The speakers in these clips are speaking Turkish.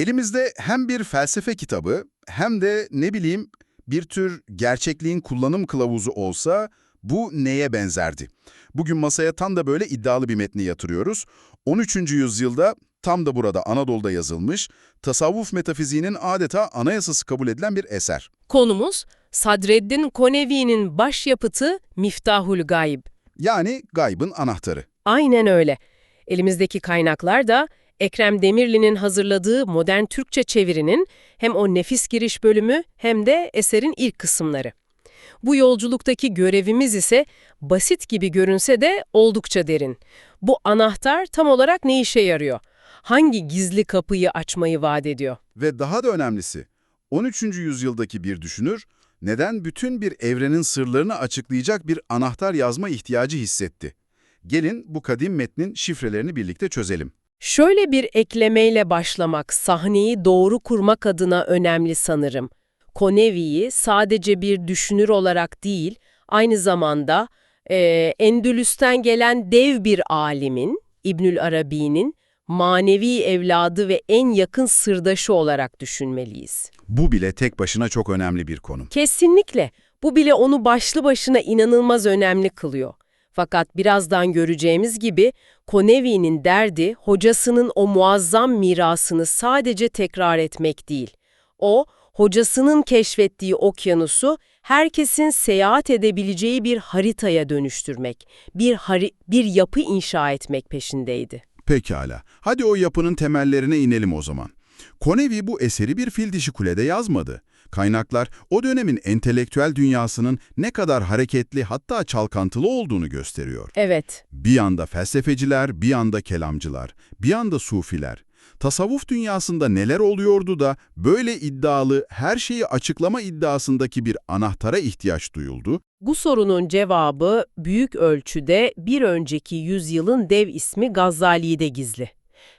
Elimizde hem bir felsefe kitabı hem de ne bileyim bir tür gerçekliğin kullanım kılavuzu olsa bu neye benzerdi? Bugün masaya tam da böyle iddialı bir metni yatırıyoruz. 13. yüzyılda tam da burada Anadolu'da yazılmış, tasavvuf metafiziğinin adeta anayasası kabul edilen bir eser. Konumuz Sadreddin Konevi'nin başyapıtı Miftahul Gayb. Yani gaybın anahtarı. Aynen öyle. Elimizdeki kaynaklar da Ekrem Demirli'nin hazırladığı modern Türkçe çevirinin hem o nefis giriş bölümü hem de eserin ilk kısımları. Bu yolculuktaki görevimiz ise basit gibi görünse de oldukça derin. Bu anahtar tam olarak ne işe yarıyor? Hangi gizli kapıyı açmayı vaat ediyor? Ve daha da önemlisi, 13. yüzyıldaki bir düşünür, neden bütün bir evrenin sırlarını açıklayacak bir anahtar yazma ihtiyacı hissetti? Gelin bu kadim metnin şifrelerini birlikte çözelim. Şöyle bir eklemeyle başlamak sahneyi doğru kurmak adına önemli sanırım. Konevi'yi sadece bir düşünür olarak değil, aynı zamanda e, Endülüs'ten gelen dev bir alimin, İbnül Arabi'nin manevi evladı ve en yakın sırdaşı olarak düşünmeliyiz. Bu bile tek başına çok önemli bir konu. Kesinlikle. Bu bile onu başlı başına inanılmaz önemli kılıyor. Fakat birazdan göreceğimiz gibi Konevi'nin derdi hocasının o muazzam mirasını sadece tekrar etmek değil. O, hocasının keşfettiği okyanusu herkesin seyahat edebileceği bir haritaya dönüştürmek, bir, hari bir yapı inşa etmek peşindeydi. Pekala. Hadi o yapının temellerine inelim o zaman. Konevi bu eseri bir fil dişi kulede yazmadı. Kaynaklar o dönemin entelektüel dünyasının ne kadar hareketli hatta çalkantılı olduğunu gösteriyor. Evet, Bir yanda felsefeciler, bir yanda kelamcılar, bir yanda sufiler. Tasavvuf dünyasında neler oluyordu da böyle iddialı, her şeyi açıklama iddiasındaki bir anahtara ihtiyaç duyuldu? Bu sorunun cevabı büyük ölçüde bir önceki yüzyılın dev ismi Gazali'de gizli.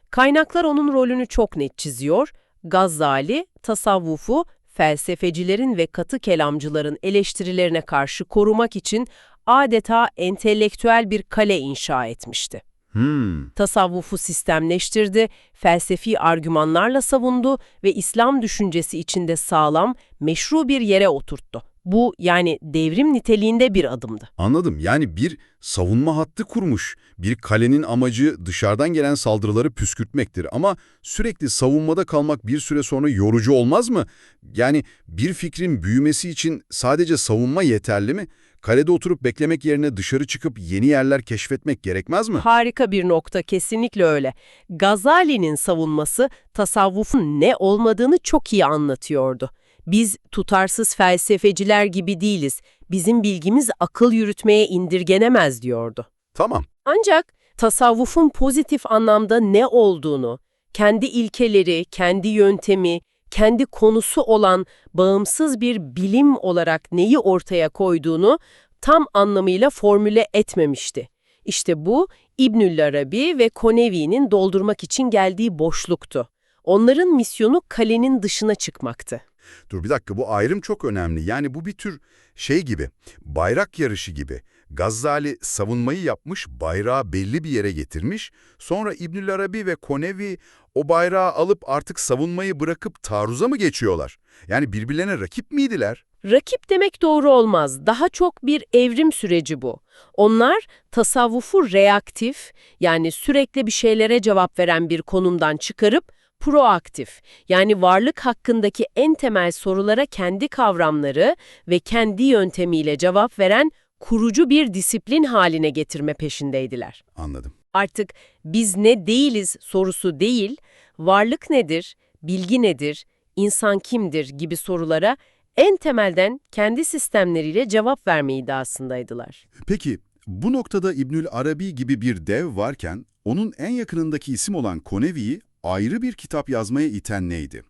Kaynaklar onun rolünü çok net çiziyor. Gazali, tasavvufu felsefecilerin ve katı kelamcıların eleştirilerine karşı korumak için adeta entelektüel bir kale inşa etmişti. Hmm, Tasavvufu sistemleştirdi, felsefi argümanlarla savundu ve İslam düşüncesi içinde sağlam, meşru bir yere oturttu. Bu yani devrim niteliğinde bir adımdı. Anladım. Yani bir savunma hattı kurmuş. Bir kalenin amacı dışarıdan gelen saldırıları püskürtmektir. Ama sürekli savunmada kalmak bir süre sonra yorucu olmaz mı? Yani bir fikrin büyümesi için sadece savunma yeterli mi? Kalede oturup beklemek yerine dışarı çıkıp yeni yerler keşfetmek gerekmez mi? Harika bir nokta, kesinlikle öyle. Gazali'nin savunması tasavvufun ne olmadığını çok iyi anlatıyordu. Biz tutarsız felsefeciler gibi değiliz. Bizim bilgimiz akıl yürütmeye indirgenemez diyordu. Tamam. Ancak tasavvufun pozitif anlamda ne olduğunu, kendi ilkeleri, kendi yöntemi, kendi konusu olan bağımsız bir bilim olarak neyi ortaya koyduğunu tam anlamıyla formüle etmemişti. İşte bu İbnül Arabi ve Konevi'nin doldurmak için geldiği boşluktu. Onların misyonu kalenin dışına çıkmaktı. Dur bir dakika bu ayrım çok önemli. Yani bu bir tür şey gibi, bayrak yarışı gibi. Gazzali savunmayı yapmış, bayrağı belli bir yere getirmiş. Sonra İbnül Arabi ve Konevi o bayrağı alıp artık savunmayı bırakıp taarruza mı geçiyorlar? Yani birbirlerine rakip miydiler? Rakip demek doğru olmaz. Daha çok bir evrim süreci bu. Onlar tasavvufu reaktif yani sürekli bir şeylere cevap veren bir konumdan çıkarıp proaktif yani varlık hakkındaki en temel sorulara kendi kavramları ve kendi yöntemiyle cevap veren kurucu bir disiplin haline getirme peşindeydiler. Anladım. Artık biz ne değiliz sorusu değil, varlık nedir, bilgi nedir, insan kimdir gibi sorulara en temelden kendi sistemleriyle cevap verme iddiasındaydılar. Peki bu noktada İbnül Arabi gibi bir dev varken onun en yakınındaki isim olan Konevi'yi ayrı bir kitap yazmaya iten neydi?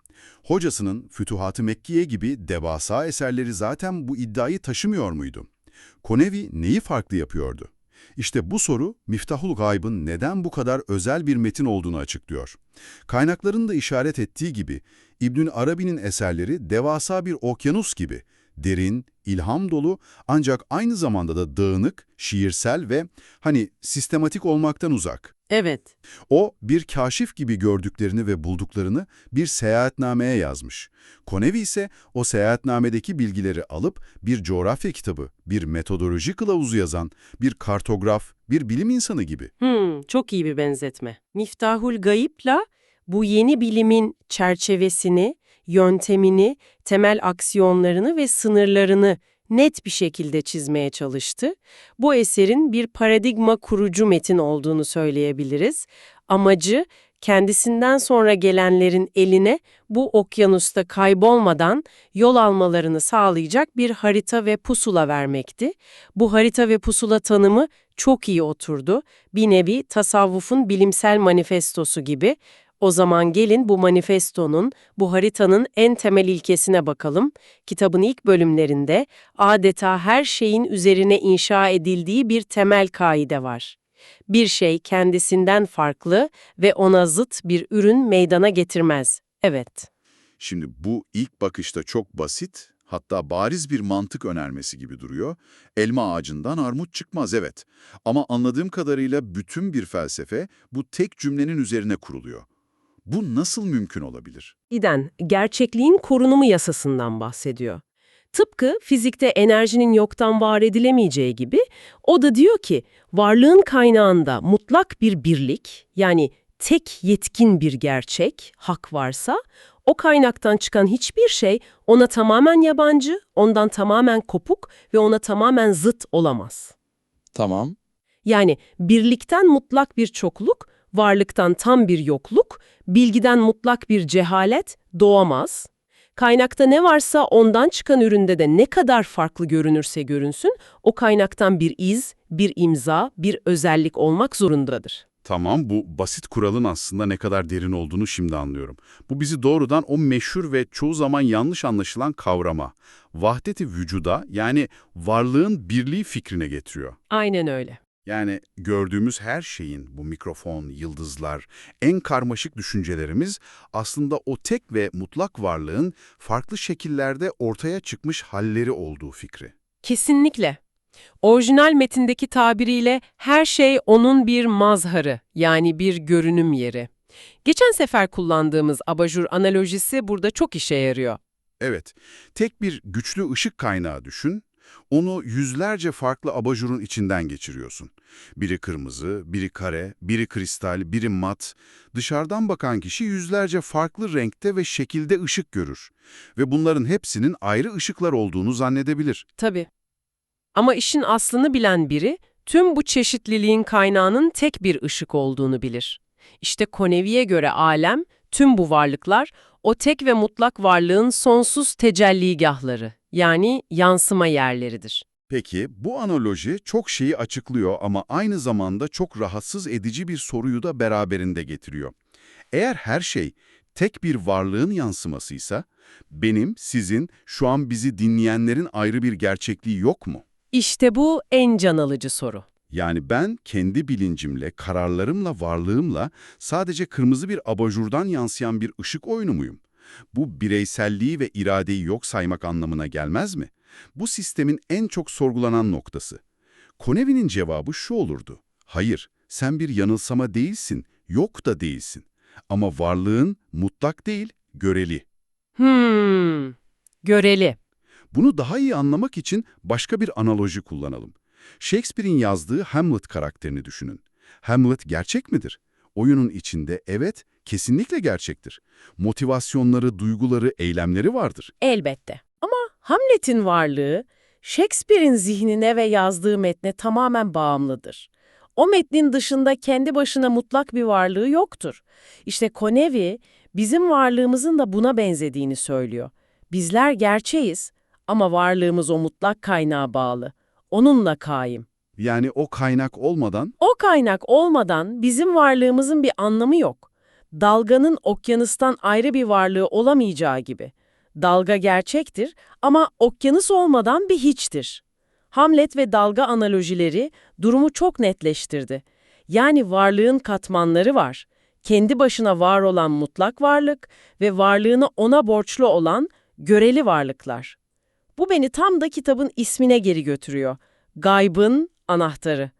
Hocasının Fütuhat-ı Mekkiye gibi devasa eserleri zaten bu iddiayı taşımıyor muydu? Konevi neyi farklı yapıyordu? İşte bu soru Miftahul Gayb'ın neden bu kadar özel bir metin olduğunu açıklıyor. Kaynakların da işaret ettiği gibi İbnül Arabi'nin eserleri devasa bir okyanus gibi Derin, ilham dolu ancak aynı zamanda da dağınık, şiirsel ve hani sistematik olmaktan uzak. Evet. O, bir kaşif gibi gördüklerini ve bulduklarını bir seyahatnameye yazmış. Konevi ise o seyahatnamedeki bilgileri alıp bir coğrafya kitabı, bir metodoloji kılavuzu yazan, bir kartograf, bir bilim insanı gibi. Hmm, çok iyi bir benzetme. Miftahul Gayip'la bu yeni bilimin çerçevesini, yöntemini, temel aksiyonlarını ve sınırlarını net bir şekilde çizmeye çalıştı. Bu eserin bir paradigma kurucu metin olduğunu söyleyebiliriz. Amacı kendisinden sonra gelenlerin eline bu okyanusta kaybolmadan yol almalarını sağlayacak bir harita ve pusula vermekti. Bu harita ve pusula tanımı çok iyi oturdu. Bir nevi tasavvufun bilimsel manifestosu gibi. O zaman gelin bu manifestonun, bu haritanın en temel ilkesine bakalım. Kitabın ilk bölümlerinde adeta her şeyin üzerine inşa edildiği bir temel kaide var. Bir şey kendisinden farklı ve ona zıt bir ürün meydana getirmez. Evet. Şimdi bu ilk bakışta çok basit, hatta bariz bir mantık önermesi gibi duruyor. Elma ağacından armut çıkmaz evet. Ama anladığım kadarıyla bütün bir felsefe bu tek cümlenin üzerine kuruluyor. Bu nasıl mümkün olabilir? İden, gerçekliğin korunumu yasasından bahsediyor. Tıpkı fizikte enerjinin yoktan var edilemeyeceği gibi, o da diyor ki, varlığın kaynağında mutlak bir birlik, yani tek yetkin bir gerçek, hak varsa, o kaynaktan çıkan hiçbir şey ona tamamen yabancı, ondan tamamen kopuk ve ona tamamen zıt olamaz. Tamam. Yani birlikten mutlak bir çokluk, varlıktan tam bir yokluk, bilgiden mutlak bir cehalet doğamaz. Kaynakta ne varsa ondan çıkan üründe de ne kadar farklı görünürse görünsün, o kaynaktan bir iz, bir imza, bir özellik olmak zorundadır. Tamam, bu basit kuralın aslında ne kadar derin olduğunu şimdi anlıyorum. Bu bizi doğrudan o meşhur ve çoğu zaman yanlış anlaşılan kavrama, vahdeti vücuda yani varlığın birliği fikrine getiriyor. Aynen öyle. Yani gördüğümüz her şeyin, bu mikrofon, yıldızlar, en karmaşık düşüncelerimiz aslında o tek ve mutlak varlığın farklı şekillerde ortaya çıkmış halleri olduğu fikri. Kesinlikle. Orijinal metindeki tabiriyle her şey onun bir mazharı, yani bir görünüm yeri. Geçen sefer kullandığımız abajur analojisi burada çok işe yarıyor. Evet, tek bir güçlü ışık kaynağı düşün, onu yüzlerce farklı abajurun içinden geçiriyorsun. Biri kırmızı, biri kare, biri kristal, biri mat. Dışarıdan bakan kişi yüzlerce farklı renkte ve şekilde ışık görür. Ve bunların hepsinin ayrı ışıklar olduğunu zannedebilir. Tabii. Ama işin aslını bilen biri, tüm bu çeşitliliğin kaynağının tek bir ışık olduğunu bilir. İşte Konevi'ye göre alem, tüm bu varlıklar, o tek ve mutlak varlığın sonsuz tecelligahları, yani yansıma yerleridir. Peki bu analoji çok şeyi açıklıyor ama aynı zamanda çok rahatsız edici bir soruyu da beraberinde getiriyor. Eğer her şey tek bir varlığın yansımasıysa, benim, sizin, şu an bizi dinleyenlerin ayrı bir gerçekliği yok mu? İşte bu en can alıcı soru. Yani ben kendi bilincimle, kararlarımla, varlığımla sadece kırmızı bir abajurdan yansıyan bir ışık oyunu muyum? Bu bireyselliği ve iradeyi yok saymak anlamına gelmez mi? Bu sistemin en çok sorgulanan noktası. Konevi'nin cevabı şu olurdu. Hayır, sen bir yanılsama değilsin, yok da değilsin. Ama varlığın mutlak değil, göreli. Hmm, göreli. Bunu daha iyi anlamak için başka bir analoji kullanalım. Shakespeare'in yazdığı Hamlet karakterini düşünün. Hamlet gerçek midir? Oyunun içinde evet, kesinlikle gerçektir. Motivasyonları, duyguları, eylemleri vardır. Elbette. Ama Hamlet'in varlığı, Shakespeare'in zihnine ve yazdığı metne tamamen bağımlıdır. O metnin dışında kendi başına mutlak bir varlığı yoktur. İşte Konevi, bizim varlığımızın da buna benzediğini söylüyor. Bizler gerçeğiz ama varlığımız o mutlak kaynağa bağlı. Onunla kaim. Yani o kaynak olmadan O kaynak olmadan bizim varlığımızın bir anlamı yok. Dalganın okyanustan ayrı bir varlığı olamayacağı gibi. Dalga gerçektir ama okyanus olmadan bir hiçtir. Hamlet ve dalga analojileri durumu çok netleştirdi. Yani varlığın katmanları var. Kendi başına var olan mutlak varlık ve varlığını ona borçlu olan göreli varlıklar. Bu beni tam da kitabın ismine geri götürüyor. Gaybın anahtarı.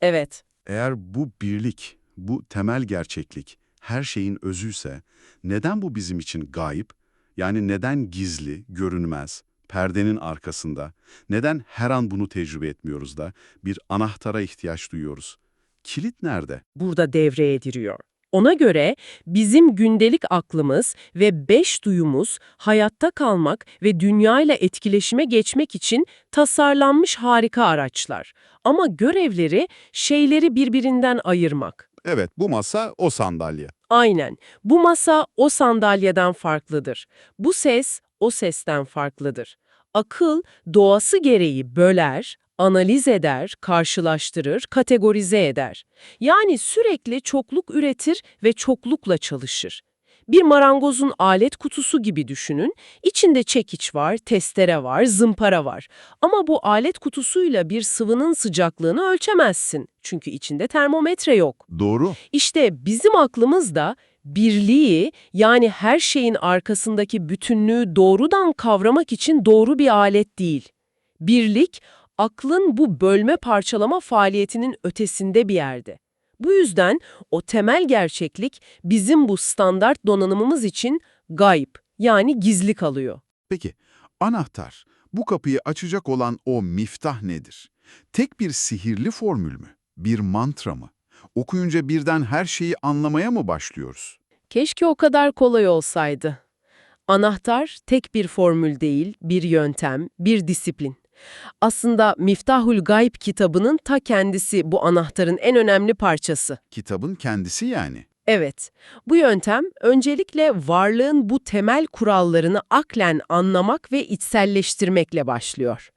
Evet, Eğer bu birlik, bu temel gerçeklik her şeyin özüyse neden bu bizim için gayip? Yani neden gizli, görünmez, perdenin arkasında? Neden her an bunu tecrübe etmiyoruz da bir anahtara ihtiyaç duyuyoruz? Kilit nerede? burada devreye giriyor. Ona göre bizim gündelik aklımız ve beş duyumuz hayatta kalmak ve dünyayla etkileşime geçmek için tasarlanmış harika araçlar. Ama görevleri şeyleri birbirinden ayırmak. Evet, bu masa o sandalye. Aynen. Bu masa o sandalyeden farklıdır. Bu ses o sesten farklıdır. Akıl doğası gereği böler, analiz eder, karşılaştırır, kategorize eder. Yani sürekli çokluk üretir ve çoklukla çalışır. Bir marangozun alet kutusu gibi düşünün. İçinde çekiç var, testere var, zımpara var. Ama bu alet kutusuyla bir sıvının sıcaklığını ölçemezsin. Çünkü içinde termometre yok. Doğru. İşte bizim aklımız da birliği yani her şeyin arkasındaki bütünlüğü doğrudan kavramak için doğru bir alet değil. Birlik, aklın bu bölme parçalama faaliyetinin ötesinde bir yerde. Bu yüzden o temel gerçeklik bizim bu standart donanımımız için gayb yani gizli kalıyor. Peki, anahtar, bu kapıyı açacak olan o miftah nedir? Tek bir sihirli formül mü? Bir mantra mı? Okuyunca birden her şeyi anlamaya mı başlıyoruz? Keşke o kadar kolay olsaydı. Anahtar tek bir formül değil, bir yöntem, bir disiplin. Aslında Miftahul Gayb kitabının ta kendisi bu anahtarın en önemli parçası. Kitabın kendisi yani. Evet, bu yöntem öncelikle varlığın bu temel kurallarını aklen anlamak ve içselleştirmekle başlıyor.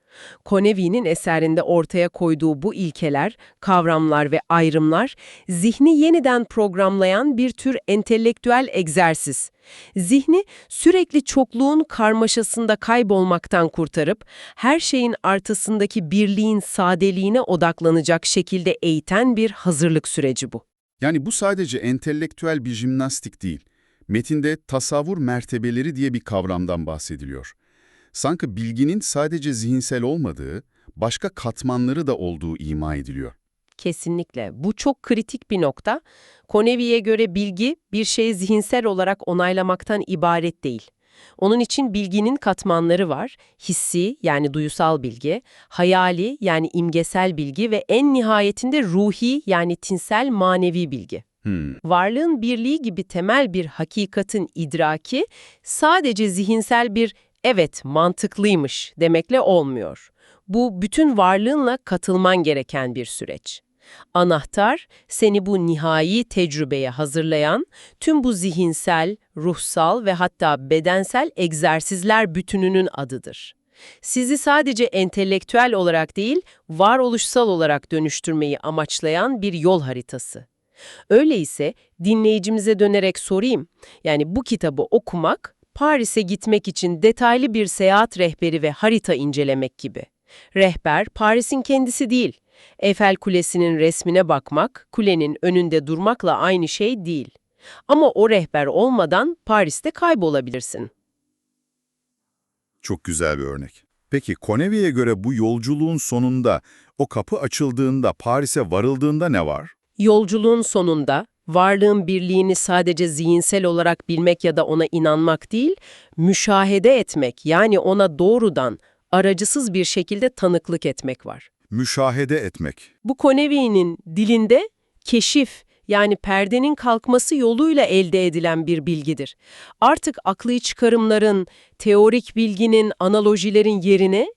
Konevi'nin eserinde ortaya koyduğu bu ilkeler, kavramlar ve ayrımlar, zihni yeniden programlayan bir tür entelektüel egzersiz. Zihni sürekli çokluğun karmaşasında kaybolmaktan kurtarıp, her şeyin artısındaki birliğin sadeliğine odaklanacak şekilde eğiten bir hazırlık süreci bu. Yani bu sadece entelektüel bir jimnastik değil. Metinde tasavvur mertebeleri diye bir kavramdan bahsediliyor. Sanki bilginin sadece zihinsel olmadığı, başka katmanları da olduğu ima ediliyor. Kesinlikle. Bu çok kritik bir nokta. Konevi'ye göre bilgi bir şeyi zihinsel olarak onaylamaktan ibaret değil. Onun için bilginin katmanları var. Hissi yani duyusal bilgi, hayali yani imgesel bilgi ve en nihayetinde ruhi yani tinsel manevi bilgi. Hmm. Varlığın birliği gibi temel bir hakikatin idraki sadece zihinsel bir evet mantıklıymış demekle olmuyor. Bu bütün varlığınla katılman gereken bir süreç. Anahtar, seni bu nihai tecrübeye hazırlayan, tüm bu zihinsel, ruhsal ve hatta bedensel egzersizler bütününün adıdır. Sizi sadece entelektüel olarak değil, varoluşsal olarak dönüştürmeyi amaçlayan bir yol haritası. Öyleyse dinleyicimize dönerek sorayım, yani bu kitabı okumak, Paris'e gitmek için detaylı bir seyahat rehberi ve harita incelemek gibi. Rehber, Paris'in kendisi değil. Eyfel Kulesi'nin resmine bakmak, kulenin önünde durmakla aynı şey değil. Ama o rehber olmadan Paris'te kaybolabilirsin. Çok güzel bir örnek. Peki Konevi'ye göre bu yolculuğun sonunda, o kapı açıldığında, Paris'e varıldığında ne var? Yolculuğun sonunda varlığın birliğini sadece zihinsel olarak bilmek ya da ona inanmak değil, müşahede etmek yani ona doğrudan, aracısız bir şekilde tanıklık etmek var. Müşahede etmek. Bu Konevi'nin dilinde keşif yani perdenin kalkması yoluyla elde edilen bir bilgidir. Artık akli çıkarımların, teorik bilginin, analojilerin yerine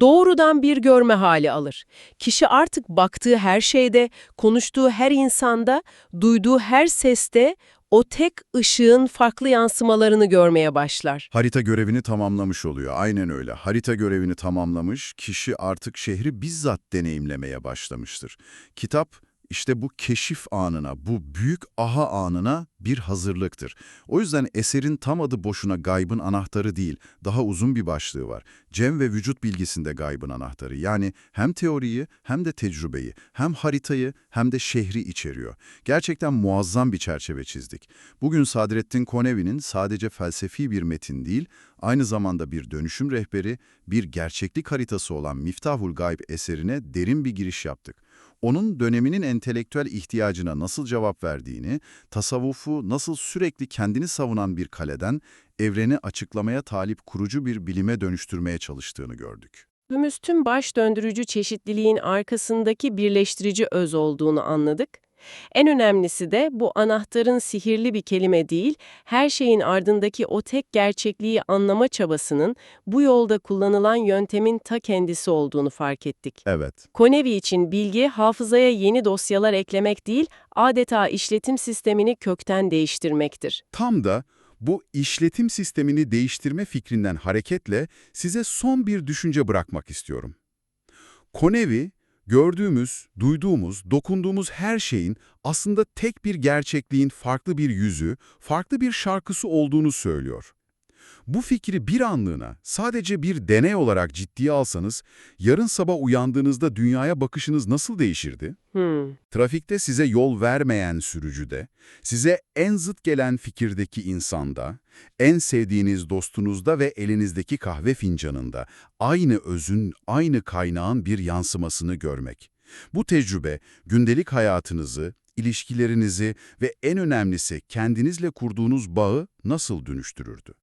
doğrudan bir görme hali alır. Kişi artık baktığı her şeyde, konuştuğu her insanda, duyduğu her seste o tek ışığın farklı yansımalarını görmeye başlar. Harita görevini tamamlamış oluyor. Aynen öyle. Harita görevini tamamlamış, kişi artık şehri bizzat deneyimlemeye başlamıştır. Kitap İşte bu keşif anına, bu büyük aha anına bir hazırlıktır. O yüzden eserin tam adı boşuna gaybın anahtarı değil, daha uzun bir başlığı var. Cem ve vücut bilgisinde gaybın anahtarı. Yani hem teoriyi hem de tecrübeyi, hem haritayı hem de şehri içeriyor. Gerçekten muazzam bir çerçeve çizdik. Bugün Sadrettin Konevi'nin sadece felsefi bir metin değil, aynı zamanda bir dönüşüm rehberi, bir gerçeklik haritası olan Miftahul Gayb eserine derin bir giriş yaptık. Onun döneminin entelektüel ihtiyacına nasıl cevap verdiğini, tasavvufu nasıl sürekli kendini savunan bir kaleden, evreni açıklamaya talip kurucu bir bilime dönüştürmeye çalıştığını gördük. Gördüğümüz tüm baş döndürücü çeşitliliğin arkasındaki birleştirici öz olduğunu anladık. En önemlisi de bu anahtarın sihirli bir kelime değil, her şeyin ardındaki o tek gerçekliği anlama çabasının bu yolda kullanılan yöntemin ta kendisi olduğunu fark ettik. Evet. Konevi için bilgi, hafızaya yeni dosyalar eklemek değil, adeta işletim sistemini kökten değiştirmektir. Tam da bu işletim sistemini değiştirme fikrinden hareketle size son bir düşünce bırakmak istiyorum. Konevi, gördüğümüz, duyduğumuz, dokunduğumuz her şeyin aslında tek bir gerçekliğin farklı bir yüzü, farklı bir şarkısı olduğunu söylüyor. Bu fikri bir anlığına sadece bir deney olarak ciddiye alsanız, yarın sabah uyandığınızda dünyaya bakışınız nasıl değişirdi? Hmm. Trafikte size yol vermeyen sürücüde, size en zıt gelen fikirdeki insanda, en sevdiğiniz dostunuzda ve elinizdeki kahve fincanında aynı özün, aynı kaynağın bir yansımasını görmek. Bu tecrübe gündelik hayatınızı, ilişkilerinizi ve en önemlisi kendinizle kurduğunuz bağı nasıl dönüştürürdü?